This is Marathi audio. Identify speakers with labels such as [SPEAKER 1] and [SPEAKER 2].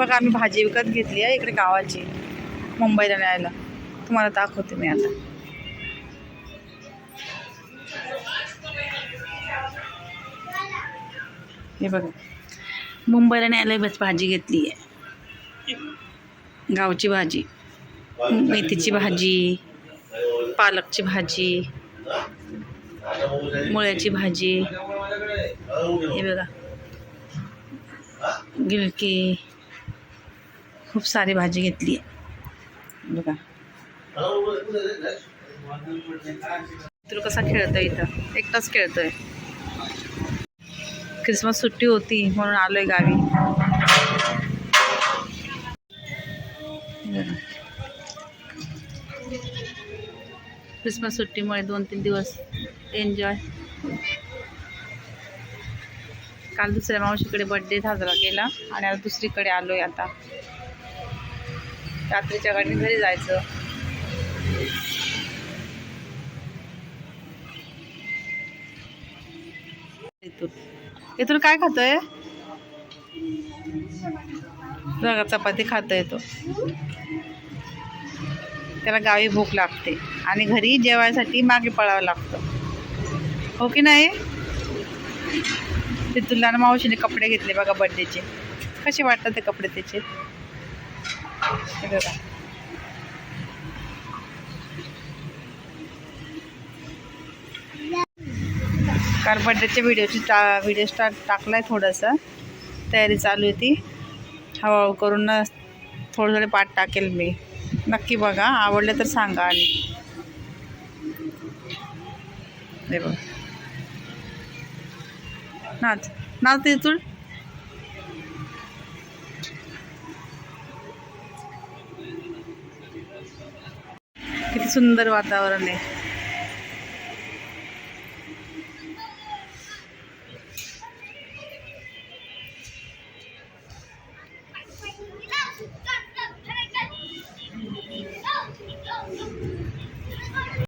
[SPEAKER 1] बघा आम्ही भाजी विकत घेतली आहे इकडे गावाची मुंबईला न्यायला. तुम्हाला दाखवते मी आता. हे बघा. मुंबईला न्यायला बस भाजी घेतली आहे. गावची भाजी. मेथीची भाजी पालकची भाजी मुळ्याची भाजी. हे बघा. गिलकी. खूप सारी भाजी घेतली आहे. बघा. मित्र कसा खेळतोय इथं? एकटाच खेळतोय. क्रिसमस सुट्टी होती म्हणून आलोय गावी. क्रिसमस सुट्टीमुळे दोन तीन दिवस एन्जॉय. काल दुसऱ्या मावशीकडे बर्थडे साजरा केला आणि आता दुसरीकडे आलोय आता. रात्रीच्या गाडी घरी जायचं. इथून. इथून काय खातोय? चपाती खातोय तो. त्याला गावी भूक लागते. आणि घरी जेवायसाठी मागे पळावं लागतं. हो की नाही? तिथून मावशीने कपडे घेतले बघा बर्थडेचे कसे वाटतात ते कपडे त्याचे? हे बघा. काल बड्डेच्या व्हिडिओची टा व्हिडिओ स्टार्ट टाकला आहे तयारी चालू आहे ती. हळूहळू करून ना थोडं थोडे पाठ टाकेल मी. नक्की बघा. आवडले तर सांगा आणि. बघ. नाच नाच तिथून किती सुंदर वातावरण आहे.